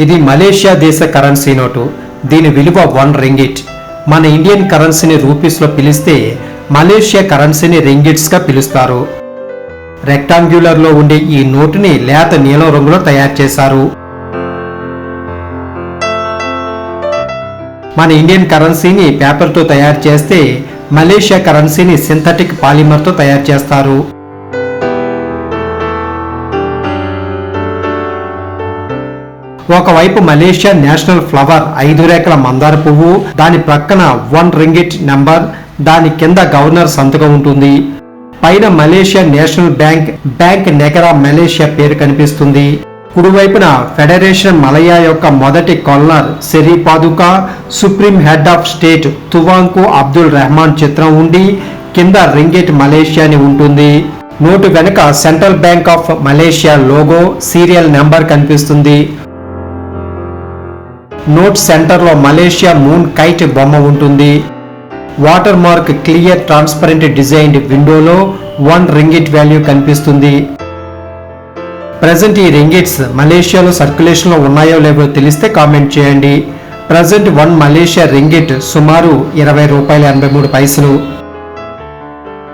ఇది మలేషియా దేశ currency note. దీని విలువ వన్ రింగిట్. మన ఇండియన్ కరెన్సీని రూపీస్లో పిలిస్తే మలేషియా కరెన్సీని రింగిట్స్గా పిలుస్తారు. రెక్టాంగ్యులర్లో ఉండే ఈ నోటుని లేత నీలం రంగులో తయారు చేశారు. మన ఇండియన్ కరెన్సీని పేపర్తో తయారు చేస్తే మలేషియా కరెన్సీని సింథటిక్ పాలిమర్తో తయారు చేస్తారు. ఒకవైపు మలేషియా నేషనల్ ఫ్లవర్ ఐదు రేఖల మందార పువ్వు దాని ప్రక్కన వన్ రింగిట్ నెంబర్ దాని కింద గవర్నర్ సంతకం ఉంటుంది. పైన Malaysia national bank bank Negara Malaysia పేరు కనిపిస్తుంది. కుడివైపున ఫెడరేషన్ మలయా యొక్క మొదటి కొల్నర్ Seri Paduka supreme head of state Tuanku Abdul Rahman చిత్రం ఉండి కింద రింగిట్ మలేషియా అని ఉంటుంది. నోటు వెనుక central bank of Malaysia logo serial number కనిపిస్తుంది. నోట్ సెంటర్లో మలేషియా మూన్ కైట్ బొమ్మ ఉంటుంది. Water mark clear transparent designed విండోలో వన్ రింగిట్ వాల్యూ కనిపిస్తుంది. ప్రజెంట్ ఈ రింగిట్స్ మలేషియాలో సర్క్యులేషన్లో ఉన్నాయో లేవో తెలిస్తే కామెంట్ చేయండి. ప్రజెంట్ వన్ మలేషియా రింగిట్ సుమారు ఇరవై రూపాయల ఎనభై మూడు పైసలు.